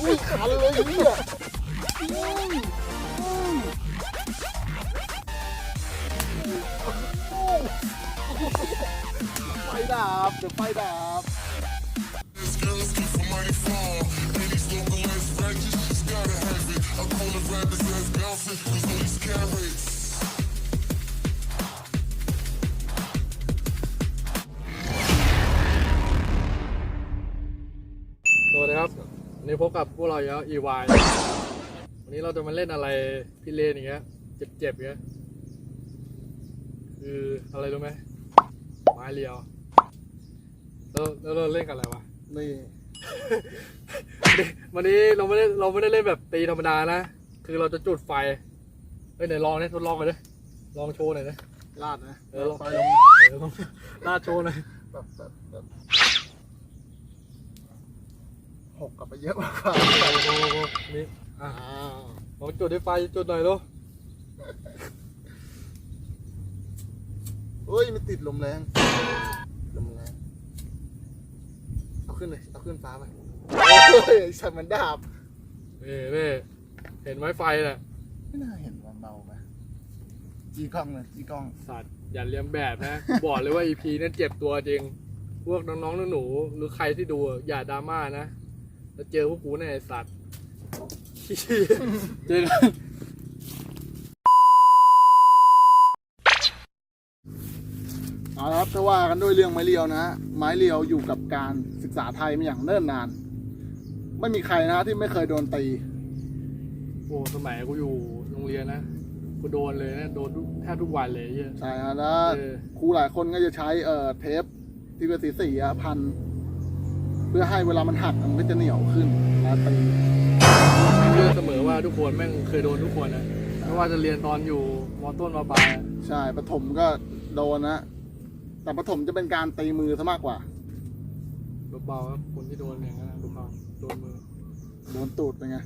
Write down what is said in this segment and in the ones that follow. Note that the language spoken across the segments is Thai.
อุ้ยขันเลยเนี่ยอุ้ยอุ้ยไฟดับเดี๋ยวไฟดับ This girl's keep for money fall. And these local ass righteous, she's gotta have it. I call the rappers ass bouncing, cause all these carrots. วันนี้พบกับพวกเราอีกแล้ว EY วันนี้เราจะมาเล่นอะไรพี่เลนอย่างเงี้ยเจ็บๆอย่างเงี้ยคืออะไรรู้ไหมไม้เรียวแล้วแล้วเราเล่นกันอะไรวะนี่ วันนี้เราไม่ได้เราไม่ได้เล่นแบบตีธรรมดานะคือเราจะจุดไฟเฮ้ยไหนลองเนี่ยทดลองกันดิลองโชว์หน่อยนะลาดนะเออลองไฟลงเออลองลาดโชว์หน่อยแบบแบบแบบ หกกลับไปเยอะมากกว่าโอ้โหนี่อะอ้าวลองจุดด้วยไฟจุดหน่อยลูกเฮ้ยมันติดลมแรงลมแรงเอาขึ้นเลยเอาขึ้นฟ้าไปเฮ้ยสัตว์มันดาบนี่นี่เห็นไม้ไฟน่ะไม่น่าเห็นว่าเบาไปจีกล้องเลยจีกล้องสัตว์อย่าเลียนแบบนะ บอกเลยว่า EP เนี่ยเจ็บตัวจริง พวกน้องๆหนูๆหรือใครที่ดูอะอย่าดราม่านะ แล้วเจอพวกกูแน่ไอ้สัตว์ เจอกันเอาละครับถ้าว่ากันด้วยเรื่องไม้เรียวนะฮะไม้เรียวอยู่กับการศึกษาไทยมาอย่างเนิ่นนาน ไม่มีใครนะที่ไม่เคยโดนตี โอ้สมัยกูอยู่โรงเรียนนะกูโดนเลยนะโดนทุกแทบทุกวันเลยไอ้เหี้ยใช่ฮะแล้วเออ ครูหลายคนก็จะใช้เอ่อเทปที่เป็นสีสีๆอะพันเพื่อให้เวลามันหักมันก็จะเหนียวขึ้นแล้วตีเชื่อเสมอว่าทุกคนแม่งเคยโดนทุกคนนะไม่ว่าจะเรียนตอนอยู่มอต้นมอปลายอะใช่ปฐมก็โดนนะแต่ปฐมจะเป็นการตีมือซะมากกว่าเบาๆครับคนที่โดนอย่างนั้นนะเบาๆโดนมือโดนตูดเป็นไง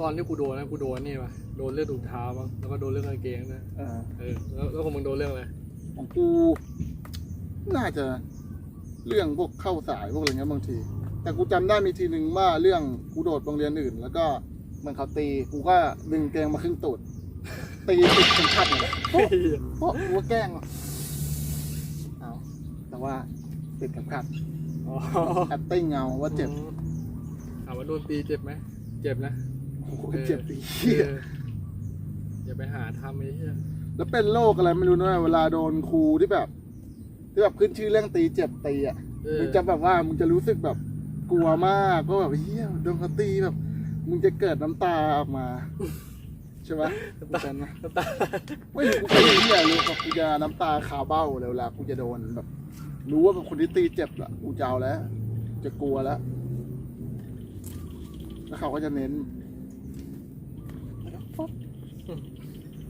ตอนที่กูโดนนะกูโดนนี่ปะโดนเรื่องถุงเท้ามั้งแล้วก็โดนเรื่องกางเกงนะเออเออแล้วแล้วของมึงโดนเรื่องอะไรของกูน่าจะ เรื่องพวกเข้าสายพวกอะไรเงี้ยบางที แต่กูจำได้มีทีหนึ่งว่าเรื่องกูโดดโรงเรียนอื่น แล้วก็เหมันเขาตีกูก็ดึงเกงมาครึ่งตูดตีติดเข็มขัดเลยเพราะเพราะกูว่าแกล้งอะเอาแต่ว่าติดเข็มขัดอ๋อแอตติ้งเงาว่าเจ็บอืมถามว่าโดนตีเจ็บไหมเจ็บนะโอ้โหออเจ็บดีเหี้ยเอออย่าไปหาทำไอ้เหี้ย แล้วเป็นโรคอะไรไม่รู้นะเวลาโดนครูที่แบบ ที่แบบขึ้นชื่อเรื่องตีเจ็บตีอะเออมึงจะแบบว่ามึงจะรู้สึกแบบกลัวมากก็แบบเฮียโดนเขาตีแบบ มึงจะเกิดน้ำตาออกมาใช่ไหมกูเป็นไหมน้ำตาไม่รู้กูเป็นเฮียรู้แบบกูจะน้ำตาคาเบ้าเลยเวลากูจะโดนแบบ รู้ว่าเป็นคนที่ตีเจ็บอะกูจะเอาแล้ว จะกลัวแล้ว แล้วเขาก็จะเน้น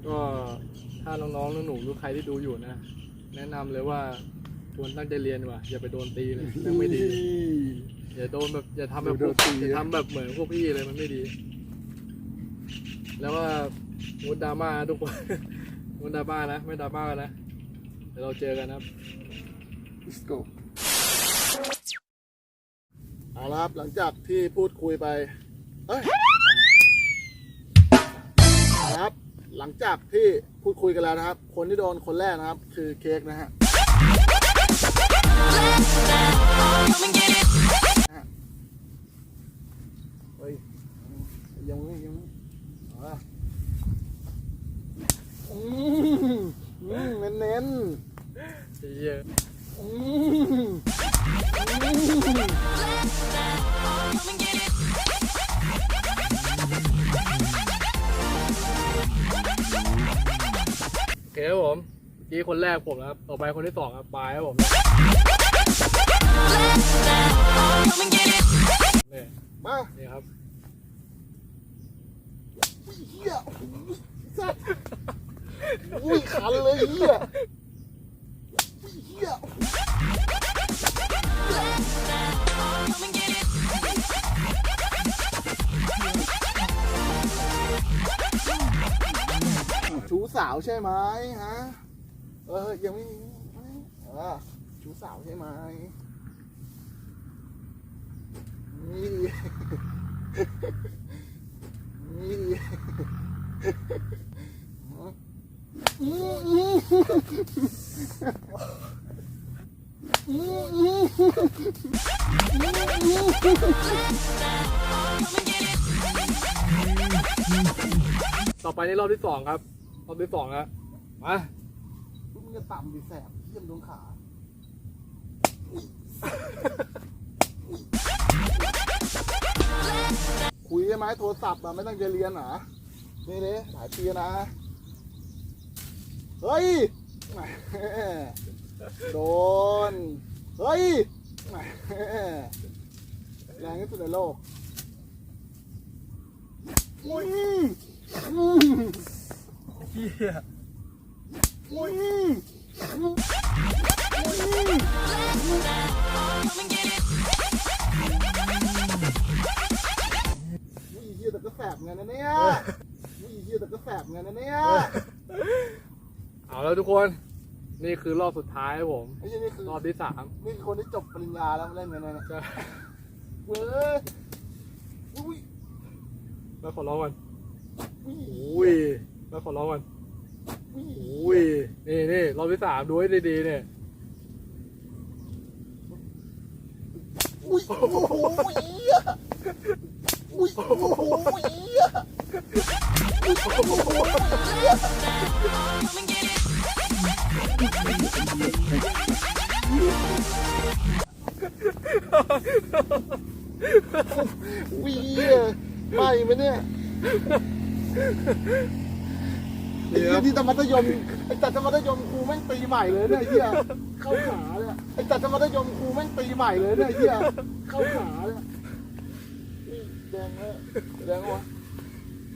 ก็ถ้าน้องๆหนูๆหรือใครที่ดูอยู่นะ แนะนำเลยว่าควรตั้งใจเรียนว่ะอย่าไปโดนตีเลยแม่งไม่ดี อย่าโดนแบบอย่าทำแบบพวกโดนตีอย่าทำแบบเหมือนพวกพี่เลยมันไม่ดี แล้วว่างดดราม่านะทุกคนงดดราม่านะไม่ดราม่ากันนะเดี๋ยวเราเจอกันนะครับ Let's go เอาละครับหลังจากที่พูดคุยไป เอ้ยเอาละครับ หลังจากที่พูดคุยกันแล้วนะครับ คนที่โดนคนแรกนะครับ คือเค้กนะฮะเฮ้ยยังไม่ยังไม่เอาละอืมเน้นเน้นเยอืม กี้คนแรกผมนะครับ ต่อไปคนที่สองครับปลายครับผมนี่มานี่ครับเฮียโอ้โหสัตว์อุ้ยขันเลยเฮียเฮียชูสาวใช่ไหมฮะ เออยังไม่มีเออชูสาวใช่ไหมนี่ต่อไปนี่รอบที่สองครับ รอบที่สองแล้วมา มึงจะต่ำดิแสบเยี่ยมดวงขาคุยใช่ไหมโทรศัพท์อะไม่ต้องจะเรียนเหรอนี่เลยหลายปีนะ เฮ้ยแหมโดน เฮ้ยแหมแรงที่สุดในโลกอุ้ยอืมเฮียอุ้ย เงินนะเนี่ยอุ้ยเฮียแต่ก็แสบเงินนะเนี่ยเอาแล้วทุกคน นี่คือรอบสุดท้ายครับผม ไอ้เหี้ยนี่คือรอบที่สามนี่คือคนที่จบปริญญาแล้วมาเล่นเงินนะจะเว้ยอุ้ยแล้วขอร้องก่อนอุ้ยอุ้ยแล้วขอร้องก่อนอุ้ยอุ้ยนี่นี่รอบที่สามดูให้ดีๆเนี่ยอุ้ยโอ้โหเฮีย อุ้ยโอ้โหเฮียอุ้ยโอ้โหเฮียวีไม่ไหมเนี่ยไอ้นี่เหี้ครัยบที่ตมัธยมไอ้จัดตมัธยมครูแม่งตีใหม่เลยเนี่ยไอ้เหี้ยเข้าขาเนี่ยไอ้จัดตมัธยมครูแม่งตีใหม่เลยเนี่ยไอ้เหี้ยเข้าขาเนี่ยอุ๊ย แดงเลยแดงวะ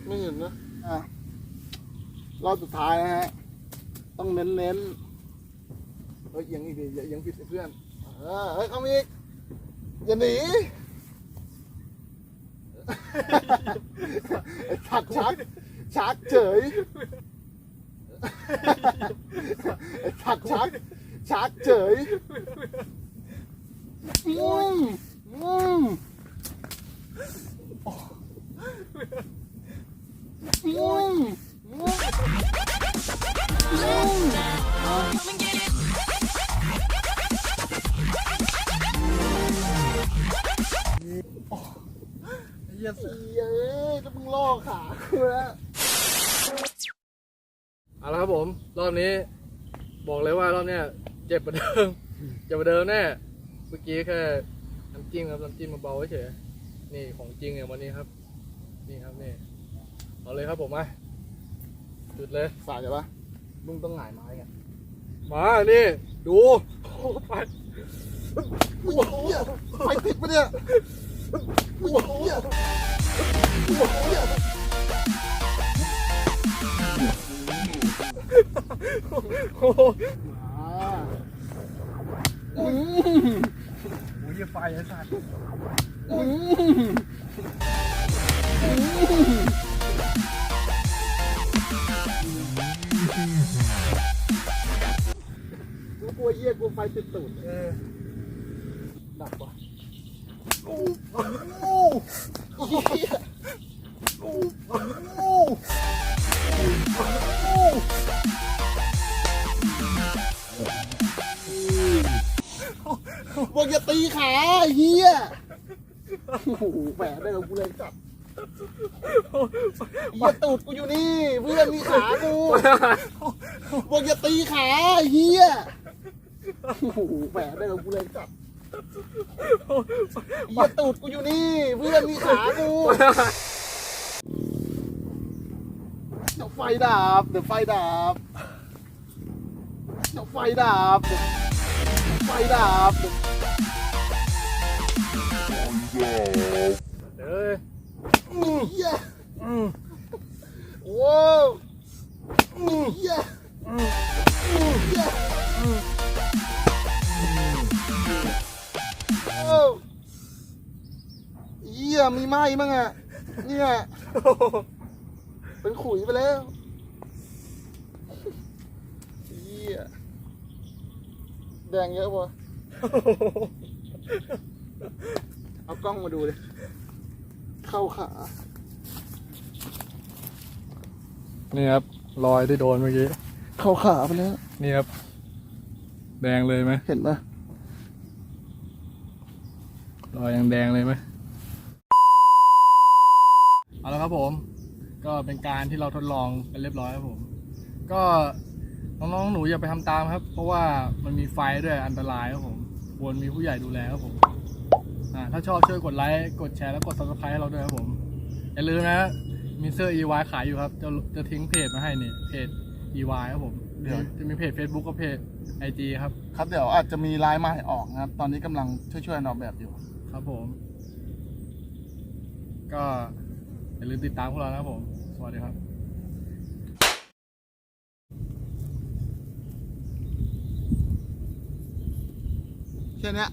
ไม่เห็นนะอะรอบสุดท้ายนะฮะ ต้องเน้นเน้นๆเฮ้ยเอียังอีกดิอย่าเอียังผิดไอ้เพื่อนเออเฮ้ยเข้ามาอีกอย่าหนีไอ้ชักชักชักเฉยไอ้ชักชักชักเฉยอืมอืม อืมอืมเหี้ยเอ้ยแล้วมึงล่อขากูแล้วเอาละครับผม รอบนี้ บอกเลยว่ารอบเนี้ยเจ็บกว่าเดิม เจ็บกว่าเดิมแน่เมื่อกี้แค่น้ำจิ้มครับน้ำจิ้มมาเบาเฉยๆนี่ของจริงเนี่ยวันนี้ครับ นี่ครับนี่เอาเลยครับผมมาจุดเลยสายใช่ปะมึงต้องหงายไม้ไงมานี่ดูโอ้ไปอุ้ยไฟติดปะเนี่ยอุ้ยเหี้ยอุ้ยโอ้โหอ่าอืมโอ้ยไฟไอ้สัตว์อืม กูกลัวเหี้ยกูไฟติดตูดเออดับว่ะโอ้โหเหี้ยโอ้โหบอกอย่าตีขาไอ้เฮียโอ้โหแหมได้กับกูเลยจับ เฮียตูดกูอยู่นี่ เพื่อนนี่ขากูบอกอย่าตีขาไอ้เฮียโอ้โหแหมได้กับกูเลยจับเฮียตูดกูอยู่นี่ เพื่อนนี่ขากูเดี๋ยวไฟดับเดี๋ยวไฟดับเดี๋ยวไฟดับเดี๋ยวไฟดับเดี๋ยวเอ้ยเฮียอืมว้าวเฮียเฮียว้าวเฮีย มีไหมมั้งอะ เนี่ย เป็นขุยไปแล้วเฮียแดงเยอะปะเอากล้องมาดูเลย เข้าขานี่ครับรอยที่โดนเมื่อกี้ เข้าขาไปแล้ว นี่ครับ แดงเลยไหมเห็นปะรอยยังแดงเลยไหมเอาละครับผม ก็เป็นการที่เราทดลองกันเรียบร้อยครับผม ก็น้องๆหนูอย่าไปทำตามครับ เพราะว่ามันมีไฟด้วยอันตรายครับผมควรมีผู้ใหญ่ดูแลครับผม อ่าถ้าชอบช่วยกดไลค์กดแชร์แล้วกด subscribe ให้เราด้วยครับผม อย่าลืมนะ มีเสื้อ EY ขายอยู่ครับ จะจะทิ้งเพจมาให้นี่เพจ EY ครับผมเดี๋ยว จะมีเพจ Facebook กับเพจ IG ครับ ครับเดี๋ยวอาจจะมีลายใหม่ออกนะครับ ตอนนี้กำลังช่วยๆกันออกแบบอยู่ ครับผม ก็อย่าลืมติดตามพวกเรานะครับผม สวัสดีครับแค่เนี้ย